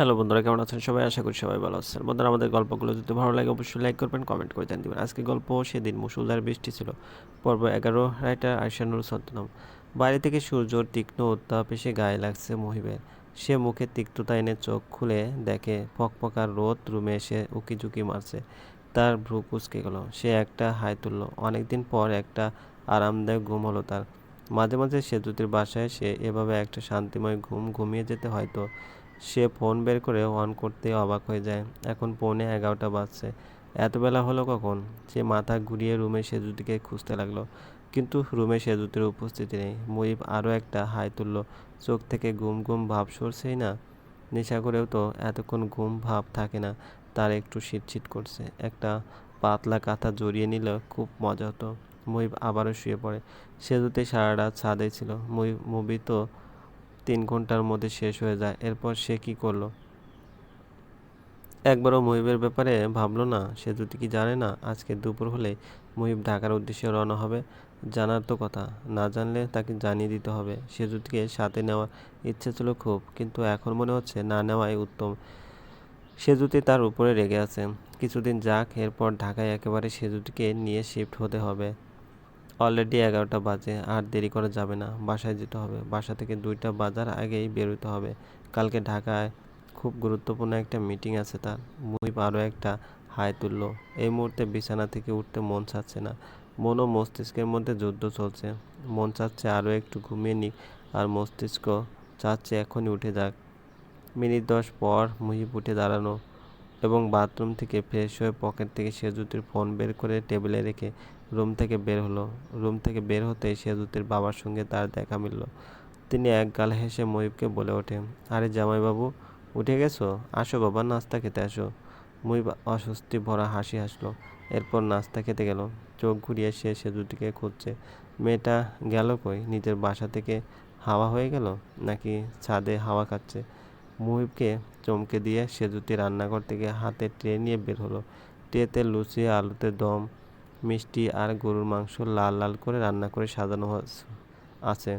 Hello বন্ধুরা, কেমন আছেন সবাই? আশা করি সবাই ভালো আছেন। বন্ধুরা, আমাদের গল্পগুলো যদি ভালো লাগে, অবশ্যই লাইক করবেন, কমেন্ট করে জানিয়ে দেবেন। আজকে গল্প সেদিন মুসুলধার বৃষ্টি ছিল। পর্ব এগারো রাইটার আয়সানুর সদ্দনাম বাইরে থেকে সূর্যর তীক্ষ্ণ উত্তাপ এসে গায়ে লাগছে মহিবের সে মুখে তিক্ততা এনে চোখ খুলে দেখে ফকফকার রোদ রুমে এসে উকিঝুঁকি মারছে। তার ভ্রু কুচকে গেল। সে একটা হাই তুলল। অনেকদিন পর একটা আরামদায়ক ঘুম হলো তার। মাঝে মাঝে সেতুতির বাসায় সে এভাবে একটা শান্তিময় ঘুম ঘুমিয়ে যেতে হয়তো সে ফোন বের করে অন করতে অবাক হয়ে যায়। এখন পৌনে এগারোটা বাজছে। এত বেলা হলো কখন? সে মাথা ঘুরিয়ে রুমে সেজুতিকে খুঁজতে লাগল। কিন্তু রুমে সেজুতির উপস্থিতি নেই। মুহিব আরও একটা হাই তুলল। চোখ থেকে ঘুম ঘুম ভাব সরছেই না? নেশা করেও তো এতক্ষণ ঘুম ভাব থাকে না। তার একটু শীত করছে। একটা পাতলা কাঁথা জড়িয়ে নিলে। খুব মজা হতো। মুহিব আবারও শুয়ে পড়ে। সেজুতে সারা রাত ছাদে ছিল। মুহিব মুভি তো তিন ঘণ্টার মধ্যে শেষ হয়ে যায়। এরপর সে কি করল? একবারও মহিবের ব্যাপারে ভাবলো না? সে যদি কি জানে না, আজকে দুপুর হলে মুহিব ঢাকার উদ্দেশ্যে রওনা হবে। জানার তো কথা। না জানলে তাকে জানিয়ে দিতে হবে। সে যদিকে সাথে নেওয়ার ইচ্ছে ছিল খুব, কিন্তু এখন মনে হচ্ছে না নেওয়াই উত্তম। সেজুতি তার উপরে রেগে আছে। কিছুদিন যাক, এরপর ঢাকায় একেবারে সেজুতিকে নিয়ে শিফট হতে হবে। অলরেডি এগারোটা বাজে, আর দেরি করা যাবে না। বাসায় যেতে হবে। বাসা থেকে দুইটা বাজার আগেই বেরোতে হবে। কালকে ঢাকায় খুব গুরুত্বপূর্ণ একটা মিটিং আছে তার। মুহিব আরও একটা হাই তুললো। এই মুহূর্তে বিছানা থেকে উঠতে মন চাচ্ছে না। মন ও মস্তিষ্কের মধ্যে যুদ্ধ চলছে। মন চাচ্ছে আরও একটু ঘুমিয়ে নিক, আর মস্তিষ্ক চাচ্ছে এখনই উঠে যাক। মিনিট দশ পর মুহিব উঠে দাঁড়ানো এবং বাথরুম থেকে ফ্রেশ হয়ে পকেট থেকে সেজুতির ফোন বের করে টেবিলে রেখে রুম থেকে বের হলো। রুম থেকে বের হতেই সেজুতির বাবার সঙ্গে তার দেখা মিলল। তিনি এক গাল হেসে মহিবকে বলে ওঠে, আরে জামাইবাবু, উঠে গেছো? আসো বাবা, নাস্তা খেতে আসো। মহিব অস্বস্তি ভরা হাসি হাসলো। এরপর নাস্তা খেতে গেল। চোখ ঘুরিয়ে সে সেজুতিকে খুঁজছে। মেয়েটা গেল কই? নিজের বাসা থেকে হাওয়া হয়ে গেল নাকি ছাদে হাওয়া খাচ্ছে? মুহিবকে চমকে দিয়ে সেজুতি রান্নাঘর থেকে হাতে ট্রে নিয়ে বের হলো। ট্রেতে লুচি আলুতে দম মিষ্টি আর গরুর মাংস লাল লাল করে রান্না করে সাজানো আছে।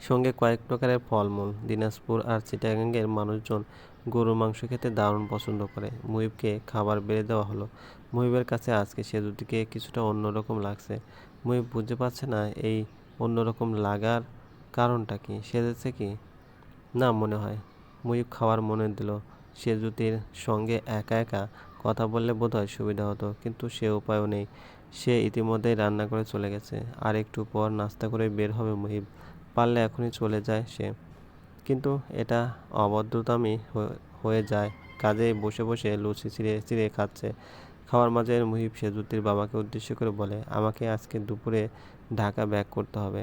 সঙ্গে কয়েক প্রকারের ফলমূল, দিনাজপুর আর চিটাগাঙ্গের মানুষজন গরুর মাংস খেতে দারুণ পছন্দ করে। মুহিবকে খাবার বেড়ে দেওয়া হলো। মুহিবের কাছে আজকে সেজুতিকে কিছুটা অন্যরকম লাগছে। মুহিব বুঝতে পারছে না এই অন্যরকম লাগার কারণটা কি, সেজেছে কি? না মনে হয়। মুহিব খাওয়ার মনে দিল সেজুতির সঙ্গে একা একা কথা বললে বোধ হয় সুবিধা হতো, কিন্তু সে উপায়ও নেই। সে ইতিমধ্যেই রান্না করে চলে গেছে। আর একটু পর নাস্তা করে বের হবে মুহিব। পারলে এখনই চলে যায় সে। কিন্তু এটা অভদ্রতামি হয়ে যায়। কাজে বসে বসে লুচি চিড়ে চিড়ে খাচ্ছে। খাওয়ার মাঝে মুহিব সেজুতির বাবাকে উদ্দেশ্য করে বলে, আমাকে আজকে দুপুরে ঢাকা ব্যাক করতে হবে।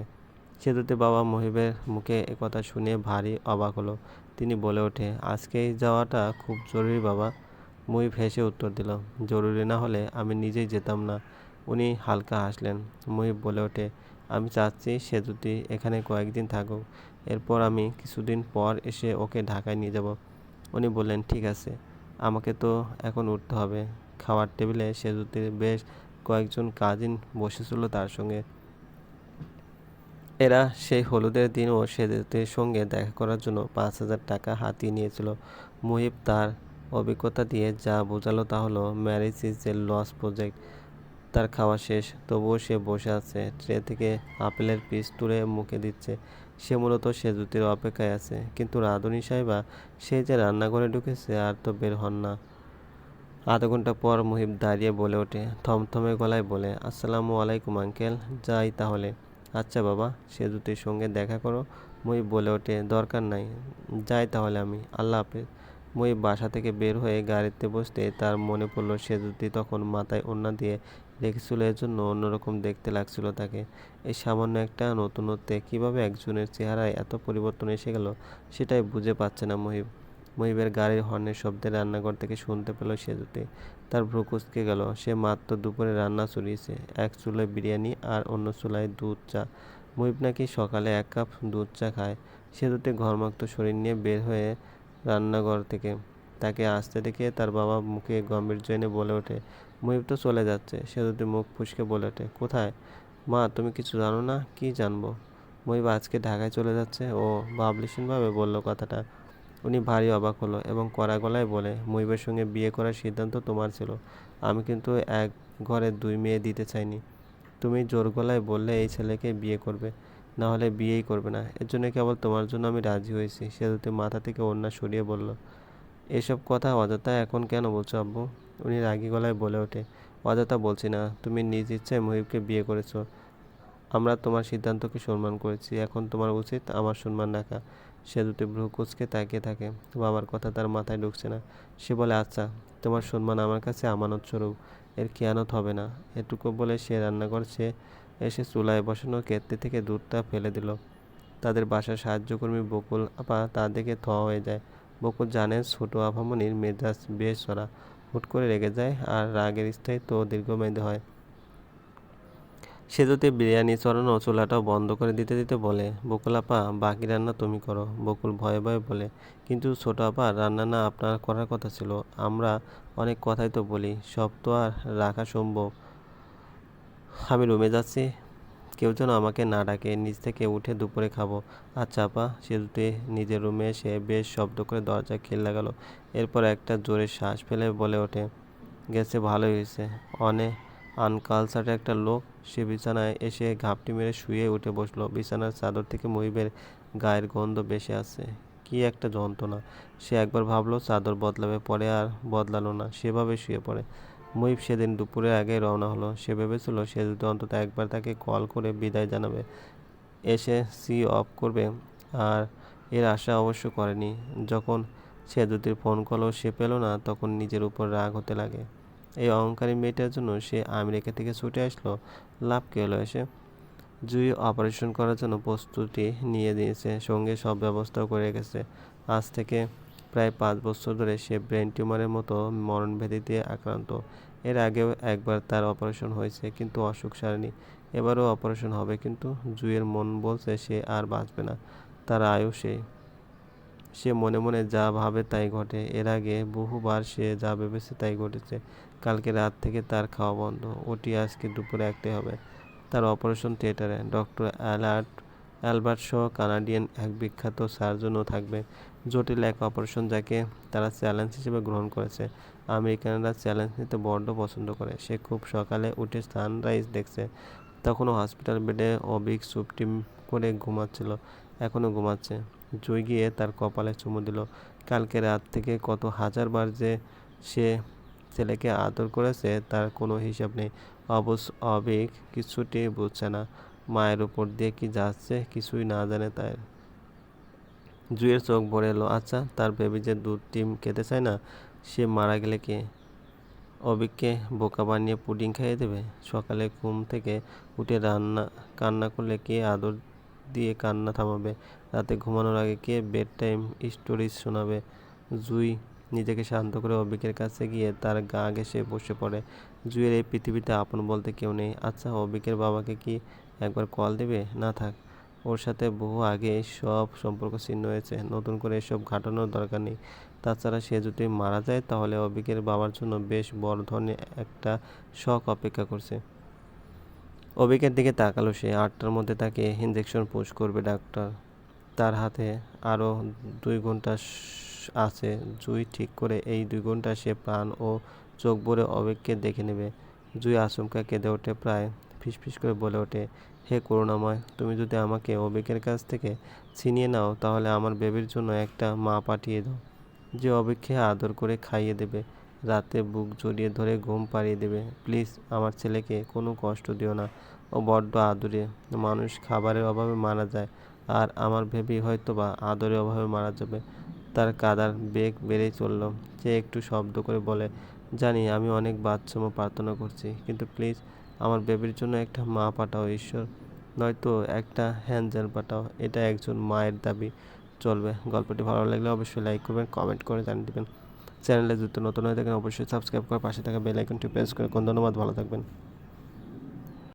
সেতুতে বাবা মহিবের মুখে একথা শুনে ভারী অবাক হলো। তিনি বলে ওঠে, আজকেই যাওয়াটা খুব জরুরি বাবা। মুহিব হেসে উত্তর দিল, জরুরি না হলে আমি নিজেই যেতাম না। উনি হালকা হাসলেন। মুহিব বলে ওঠে, আমি চাচ্ছি সে যদি এখানে কয়েকদিন থাকুক, এরপর আমি কিছুদিন পর এসে ওকে ঢাকায় নিয়ে যাব। উনি বললেন, ঠিক আছে, আমাকে তো এখন উঠতে হবে। খাওয়ার টেবিলে সেজুতির বেশ কয়েকজন কাজিন বসেছিল তার সঙ্গে। এরা সেই হলুদের দিনও সেজুতির সঙ্গে দেখা করার জন্য পাঁচ হাজার টাকা হাতিয়ে নিয়েছিল। মুহিব তার অভিজ্ঞতা দিয়ে যা বোঝালো তা হলো marriage is a loss project তার খাওয়া শেষ, তবুও সে বসে আছে, ট্রে থেকে আপেলের পিস তুলে মুখে দিচ্ছে। সে মূলত সে জুতির অপেক্ষায় আছে। কিন্তু রাঁধুনি সাহেবা, সে যে রান্নাঘরে ঢুকেছে আর তো বের হন না। আধ ঘণ্টা পর মুহিব দাঁড়িয়ে বলে ওঠে, থমথমে গলায় বলে, আসসালামু আলাইকুম আঙ্কেল, যাই তাহলে। আচ্ছা বাবা, সেজুতির সঙ্গে দেখা করো। মুহিব বলে ওঠে, দরকার নাই, যাই তাহলে আমি, আল্লাহ হাফেজ। মুহিব বাসা থেকে বের হয়ে গাড়িতে বসতে তার মনে পড়ল সেজুতি তখন মাথায় ওড়না দিয়ে রেখেছিল, এজন্য অন্যরকম দেখতে লাগছিল তাকে। এই সামান্য একটা নতুনত্বে কীভাবে একজনের চেহারায় এত পরিবর্তন এসে গেল সেটাই বুঝে পাচ্ছে না মহিব। মহিবের গাড়ির হর্নের শব্দে রান্নাঘর থেকে শুনতে পেল সে সেজুতে তার ভ্রু কুচকে গেল। সে মাত্র দুপুরে রান্না চড়িয়েছে, এক চুলায় বিরিয়ানি আর অন্য চুলায় দুধ চা। মহিব নাকি সকালে এক কাপ দুধ চা খায়। সে সেতুতে ঘরমাক্ত শরীর নিয়ে বের হয়ে রান্নাঘর থেকে। তাকে আসতে দেখে তার বাবা মুখে গম্ভীর্য এনে বলে ওঠে, মুহিব তো চলে যাচ্ছে। সে যদি মুখ ফুসকে বলে ওঠে, কোথায়? মা, তুমি কিছু জানো না? কি জানব? মুহিব আজকে ঢাকায় চলে যাচ্ছে। ও ভাবলিসীনভাবে বলল কথাটা। উনি ভারী অবাক হলো এবং কড়া গলায় বলে, মুহিবের সঙ্গে বিয়ে করার সিদ্ধান্ত তোমার ছিল। আমি কিন্তু এক ঘরে দুই মেয়ে দিতে চাইনি। তুমি জোর গলায় বললে এই ছেলেকে বিয়ে করবে। না হলে বিয়েই করবে না। এর জন্য কেবল তোমার জন্য আমি রাজি হয়েছি। সেতুতে মাথা থেকে ওড়না সরিয়ে বলল, এসব কথা অযথা এখন কেন বলছো আব্বু? উনি রাগী গলায় বলে ওঠে, অযথা বলছি না। তুমি নিজ ইচ্ছায় মুহিবকে বিয়ে করেছ। আমরা তোমার সিদ্ধান্তকে সম্মান করেছি। এখন তোমার উচিত আমার সম্মান রাখা। সে দুটি ভ্রু কুচকে তাকিয়ে থাকে। বাবার কথা তার মাথায় ঢুকছে না। সে বলে আচ্ছা তোমার সম্মান আমার কাছে আমানত স্বরূপ এর খেয়ানত হবে না। এটুকু বলে সে রান্নাঘর সে এসে চুলায় বসানো কেতলি থেকে দুধটা ফেলে দিল। তাদের বাসার সাহায্যকর্মী বকুল আপা তা দেখে থ হয়ে যায়। বকুল জানে ছোট আপামনির মেজাজ বেশ চড়া হুট করে রেগে যায় আর রাগের স্থায়িত্ব দীর্ঘমেয়াদী হয়। সেতুতে বিরিয়ানি চড়ানো চুলাটাও বন্ধ করে দিতে দিতে বলে, বকুল আপা, বাকি রান্না তুমি করো। বকুল ভয়ে ভয়ে বলে, কিন্তু ছোট আপা, রান্না না আপনার করার কথা ছিল। আমরা অনেক কথাই তো বলি, সব তো আর রাখা সম্ভব। আমি রুমে যাচ্ছি। কেউ যেন আমাকে না ডাকে, নিচ থেকে উঠে দুপুরে খাব। আর চাপা, সেতুতে নিজের রুমে এসে বেশ শব্দ করে দরজা খিল লাগালো। এরপর একটা জোরে শ্বাস ফেলে বলে ওঠে, গেছে, ভালোই হয়েছে। অনেক আনকালচার্ড একটা লোক সে বিছানায় এসে ঘাপটি মেরে শুয়ে উঠে বসল। বিছানার চাদর থেকে মহিবের গায়ের গন্ধ বেশি আসছে। কি একটা যন্ত্রণা। সে একবার ভাবলো, চাদর বদলাবে পরে আর বদলালো না, সেভাবে শুয়ে পড়ে। মহিব সেদিন দুপুরের আগে রওনা হলো। সে ভেবেছিল সে যদি অন্তত একবার তাকে কল করে বিদায় জানাবে, এসে সি অফ করবে। আর এর আশা অবশ্য করেনি। যখন সে দুটির ফোন কলও সে পেল না, তখন নিজের উপর রাগ হতে লাগে। এই অহংকারী মেয়েটার জন্য সে আমেরিকা থেকে ছুটে আসলো। লাভ কে হলো এসে। জুই অপারেশন করার জন্য প্রস্তুতি নিয়ে দিয়েছে সঙ্গে সব ব্যবস্থাও করে গেছে। আজ থেকে প্রায় পাঁচ বছর ধরে সে ব্রেন টিউমারের মতো মরণব্যাধিতে আক্রান্ত। এর আগেও একবার তার অপারেশন হয়েছে, কিন্তু অসুখ সারেনি। এবারও অপারেশন হবে, কিন্তু জুইয়ের মন বলছে সে আর বাঁচবে না। তার আয়ু সে সে মনে মনে যা ভাবে তাই ঘটে। এর আগে বহুবার সে যা ভেবেছে তাই ঘটেছে। কালকে রাত থেকে তার খাওয়া বন্ধ। ওটি আজকে দুপুরে একটাই হবে। তার অপারেশন থিয়েটারে। ডক্টর অ্যালার্ট অ্যালবার্ট সহ কানাডিয়ান এক বিখ্যাত সার্জনও থাকবে। জটিল এক অপারেশন যাকে তারা চ্যালেঞ্জ হিসেবে গ্রহণ করেছে। আমেরিকানরা চ্যালেঞ্জ নিতে বড্ড পছন্দ করে। সে খুব সকালে উঠে সানরাইজ দেখছে। তখনও হসপিটাল বেডে অবিক সুপটিম করে ঘুমাচ্ছিল। এখনও ঘুমাচ্ছে। জয় গিয়ে তার কপালে চুমু দিল। কালকে রাত থেকে কত হাজারবার যে সে ছেলেকে আদর করেছে তার কোনো হিসাব নেই। অবশ্য অবিক কিছুটি বুঝছে না। মায়ের উপর দিয়ে কি যাচ্ছে? কিছুই না জানে তাই। জুয়ের চোখ ভরে এলো আচ্ছা তার বেবি যে দুধ ডিম খেতে চায় না, সে মারা গেলে কে? অবিককে বোকা বানিয়ে পুডিং খাইয়ে দেবে? সকালে ঘুম থেকে উঠে রান্না, কান্না করলে কে আদর দিয়ে কান্না থামাবে? রাতে ঘুমানোর আগে কে বেড টাইম স্টোরিজ শোনাবে? জুই নিজেকে শান্ত করে অবিকের কাছে গিয়ে তার গা ঘেসে বসে পড়ে। জুয়ের এই পৃথিবীতে আপন বলতে কেউ নেই। আচ্ছা অবিকের বাবাকে কি একবার কল দেবে? না থাক। ওর সাথে বহু আগে সব সম্পর্ক ছিন্ন হয়েছে। নতুন করে এসব ঘাটানোর দরকার নেই। তাছাড়া সে যদি মারা যায়, তাহলে অবিকের বাবার জন্য বেশ বড় ধরনের একটা শখ অপেক্ষা করছে। অবিকের দিকে তাকালো সে। আটটার মধ্যে তাকে ইঞ্জেকশন পুশ করবে ডাক্তার তার হাতে আরও দুই ঘণ্টা আছে। জুই ঠিক করে এই দুই ঘণ্টা সে প্রাণ ও চোখ ভরে অবেগকে দেখে নেবে। জুই আচমকা কেঁদে ওঠে, প্রায় ফিসফিস করে বলে ওঠে হে করুণাময়, তুমি যদি আমাকে অবেগের কাছ থেকে ছিনিয়ে নাও, তাহলে আমার বেবির জন্য একটা মা পাঠিয়ে দাও। যে অবেগকে আদর করে খাইয়ে দেবে, রাতে বুক জড়িয়ে ধরে ঘুম পাড়িয়ে দেবে। প্লিজ, আমার ছেলেকে কোনো কষ্ট দিও না। ও বড্ড আদরে। মানুষ খাবারের অভাবে মারা যায়, আর আমার ভেবি হয়তো বা আদরের অভাবে মারা যাবে। তার কাদার বেগ বেড়েই চলল। সে একটু শব্দ করে বলে, জানি, আমি অনেক বাচ্চম প্রার্থনা করছি, কিন্তু প্লিজ আমার বেবির জন্য একটা মা পাঠাও, ঈশ্বর। নয়তো একটা হ্যান্ডজেল পাঠাও, এটা একজন মায়ের দাবি। চলবে। গল্পটি ভালো লাগলে অবশ্যই লাইক করবেন কমেন্ট করে জানিয়ে দেবেন। চ্যানেলে যদি নতুন হয়ে থাকেন, অবশ্যই সাবস্ক্রাইব করে পাশে থাকা বেল আইকনটি প্রেস করে কোন ধন্যবাদ, ভালো থাকবেন।